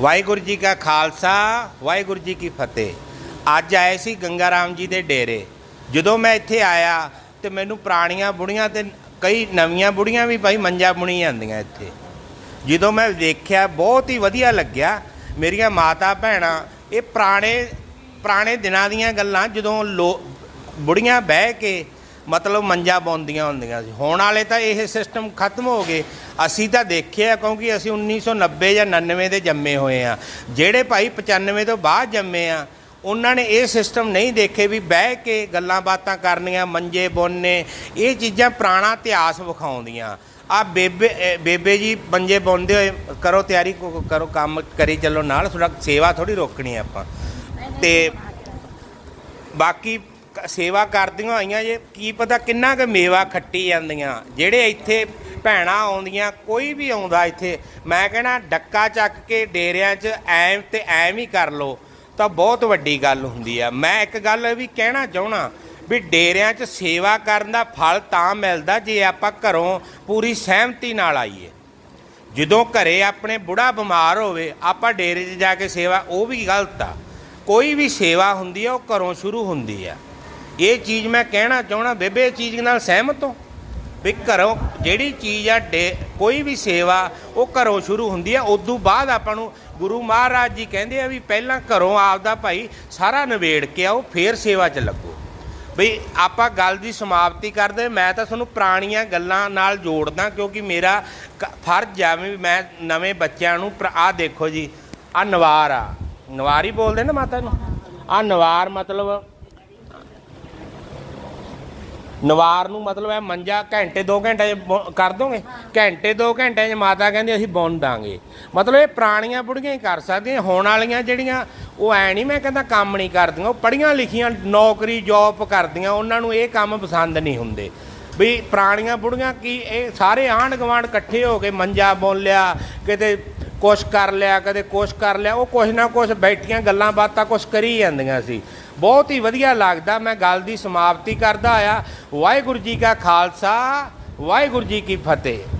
ਵਾਹਿਗੁਰੂ ਜੀ ਕਾ ਖਾਲਸਾ, ਵਾਹਿਗੁਰੂ ਜੀ ਕੀ ਫਤਿਹ। ਅੱਜ ਆਏ ਸੀ ਗੰਗਾ ਰਾਮ ਜੀ ਦੇ ਡੇਰੇ। ਜਦੋਂ ਮੈਂ ਇੱਥੇ ਆਇਆ ਤੇ ਮੈਨੂੰ ਪੁਰਾਣੀਆਂ ਬੁੜੀਆਂ ਤੇ ਕਈ ਨਵੀਆਂ ਬੁੜੀਆਂ ਵੀ ਭਾਈ ਮੰਜਾ ਬੁਣੀ ਜਾਂਦੀਆਂ ਇੱਥੇ। ਜਦੋਂ ਮੈਂ ਦੇਖਿਆ ਬਹੁਤ ਹੀ ਵਧੀਆ ਲੱਗਿਆ। ਮੇਰੀਆਂ ਮਾਤਾ ਭੈਣਾਂ, ਇਹ ਪੁਰਾਣੇ ਪੁਰਾਣੇ ਦਿਨਾਂ ਦੀਆਂ ਗੱਲਾਂ ਜਦੋਂ ਲੋ, ਬੁੜੀਆਂ ਬਹਿ ਕੇ ਮਤਲਬ ਮੰਜਾ ਬੁਣਦੀਆਂ ਹੁੰਦੀਆਂ ਸੀ। ਹੁਣ ਵਾਲੇ ਤਾਂ ਇਹ ਸਿਸਟਮ ਖਤਮ ਹੋ ਗਏ। ਅਸੀਂ ਤਾਂ ਦੇਖਿਆ ਕਿਉਂਕਿ ਅਸੀਂ 1990 ਜਾਂ 99 ਦੇ ਜੰਮੇ ਹੋਏ ਆ ਜਿਹੜੇ ਭਾਈ 95 ਤੋਂ ਬਾਅਦ ਜੰਮੇ ਆ, ਉਹਨਾਂ ਨੇ ਇਹ ਸਿਸਟਮ ਨਹੀਂ ਦੇਖੇ ਵੀ ਬਹਿ ਕੇ ਗੱਲਾਂ ਬਾਤਾਂ ਕਰਨੀਆਂ, ਮੰਜੇ ਬੁਣਨੇ ਇਹ ਚੀਜ਼ਾਂ ਪੁਰਾਣਾ ਇਤਿਹਾਸ ਵਿਖਾਉਂਦੀਆਂ। ਆ ਬੇਬੇ ਬੇਬੇ ਜੀ ਮੰਜੇ ਬੁਣਦੇ ਹੋਏ, ਕਰੋ ਤਿਆਰੀ ਕਰੋ ਕੰਮ ਕਰੀ ਚੱਲੋ, ਨਾਲ ਥੋੜਾ ਸੇਵਾ ਥੋੜੀ ਰੋਕਣੀ ਆਪਾਂ। ਤੇ ਬਾਕੀ ਸੇਵਾ ਕਰਦੀਆਂ ਹੋਈਆਂ ਜੇ, ਕੀ ਪਤਾ ਕਿੰਨਾ ਕੁ ਮੇਵਾ ਖੱਟੀ ਜਾਂਦੀਆਂ। ਜਿਹੜੇ ਇੱਥੇ ਭੈਣਾਂ ਆਉਂਦੀਆਂ, ਕੋਈ ਵੀ ਆਉਂਦਾ ਇੱਥੇ, ਮੈਂ ਕਹਿਣਾ ਡੱਕਾ ਚੱਕ ਕੇ ਡੇਰਿਆਂ 'ਚ ਐਮ ਤੇ ਐਮ ਹੀ ਕਰ ਲੋ ਤਾਂ ਬਹੁਤ ਵੱਡੀ ਗੱਲ ਹੁੰਦੀ ਆ। ਮੈਂ ਇੱਕ ਗੱਲ ਵੀ ਕਹਿਣਾ ਚਾਹਣਾ ਵੀ ਡੇਰਿਆਂ 'ਚ ਸੇਵਾ ਕਰਨ ਦਾ ਫਲ ਤਾਂ ਮਿਲਦਾ ਜੇ ਆਪਾਂ ਘਰੋਂ ਪੂਰੀ ਸਹਿਮਤੀ ਨਾਲ ਆਈਏ। ਜਦੋਂ ਘਰੇ ਆਪਣੇ ਬੁੜਾ ਬਿਮਾਰ ਹੋਵੇ, ਆਪਾਂ ਡੇਰੇ 'ਚ ਜਾ ਕੇ ਸੇਵਾ, ਉਹ ਵੀ ਗਲਤ ਆ। ਕੋਈ ਵੀ ਸੇਵਾ ਹੁੰਦੀ ਆ, ਉਹ ਘਰੋਂ ਸ਼ੁਰੂ ਹੁੰਦੀ ਆ। ਇਹ ਚੀਜ਼ ਮੈਂ ਕਹਿਣਾ ਚਾਹਣਾ ਬੇਬੇ, ਇਹ ਚੀਜ਼ ਨਾਲ ਸਹਿਮਤ ਹੋ? ਵੀ ਘਰੋਂ ਜਿਹੜੀ ਚੀਜ਼ ਆ, ਡੇ- ਕੋਈ ਵੀ ਸੇਵਾ, ਉਹ ਘਰੋਂ ਸ਼ੁਰੂ ਹੁੰਦੀ ਆ, ਉਦੋਂ ਬਾਅਦ ਆਪਾਂ ਨੂੰ ਗੁਰੂ ਮਹਾਰਾਜ ਜੀ ਕਹਿੰਦੇ ਆ ਵੀ ਪਹਿਲਾਂ ਘਰੋਂ ਆਪਦਾ ਭਾਈ ਸਾਰਾ ਨਿਬੇੜ ਕੇ ਆਓ, ਫੇਰ ਸੇਵਾ 'ਚ ਲੱਗੋ। ਬਈ ਆਪਾਂ ਗੱਲ ਦੀ ਸਮਾਪਤੀ ਕਰਦੇ, ਮੈਂ ਤਾਂ ਤੁਹਾਨੂੰ ਪੁਰਾਣੀਆਂ ਗੱਲਾਂ ਨਾਲ ਜੋੜਦਾ, ਕਿਉਂਕਿ ਮੇਰਾ ਕ- ਫਰਜ਼ ਆ ਵੀ ਮੈਂ ਨਵੇਂ ਬੱਚਿਆਂ ਨੂੰ ਆ ਦੇਖੋ ਜੀ ਆ ਨਵਾਰ ਆ। ਨਵਾਰ ਹੀ ਬੋਲਦੇ ਨਾ ਮਾਤਾ ਨੂੰ? ਆ ਨਵਾਰ ਮਤਲਬ ਨਵਾਰ ਨੂੰ ਮਤਲਬ ਹੈ ਮੰਜਾ ਘੰਟੇ 2 ਘੰਟੇ 'ਚ ਬੁਣ- ਕਰ ਦੋਗੇ? ਘੰਟੇ 2 ਘੰਟੇ 'ਚ ਮਾਤਾ ਕਹਿੰਦੀ ਅਸੀਂ ਬੁਣ ਦਾਂਗੇ। ਮਤਲਬ ਇਹ ਪੁਰਾਣੀਆਂ ਬੁੜੀਆਂ ਹੀ ਕਰ ਸਕਦੀਆਂ। ਹੁਣ ਵਾਲੀਆਂ ਜਿਹੜੀਆਂ, ਉਹ ਐ ਨਹੀਂ ਮੈਂ ਕਹਿੰਦਾ ਕੰਮ ਨਹੀਂ ਕਰਦੀਆਂ। ਉਹ ਪੜੀਆਂ ਲਿਖੀਆਂ, ਨੌਕਰੀ ਜੌਬ ਕਰਦੀਆਂ। ਉਹਨਾਂ ਨੂੰ ਇਹ ਕੰਮ ਪਸੰਦ ਨਹੀਂ ਹੁੰਦੇ। ਵੀ ਪੁਰਾਣੀਆਂ ਬੁੜੀਆਂ ਕੀ ਇਹ ਸਾਰੇ ਆਂਢ ਗੁਆਂਢ ਇਕੱਠੇ ਹੋ ਕੇ ਮੰਜਾ ਬੁਣ ਲਿਆ, ਕਿਤੇ ਕੁਛ ਕਰ ਲਿਆ, ਕਦੇ ਕੁਛ ਕਰ ਲਿਆ। ਉਹ ਕੁਛ ਨਾ ਕੁਛ ਬੈਠੀਆਂ ਗੱਲਾਂ ਬਾਤਾਂ ਕੁਛ ਕਰੀ ਜਾਂਦੀਆਂ ਸੀ। ਬਹੁਤ ਹੀ ਵਧੀਆ ਲੱਗਦਾ, ਮੈਂ ਗੱਲ ਦੀ ਸਮਾਪਤੀ ਕਰਦਾ ਆ। ਵਾਹਿਗੁਰੂ ਜੀ ਕਾ ਖਾਲਸਾ, ਵਾਹਿਗੁਰੂ ਜੀ ਕੀ ਫਤਿਹ।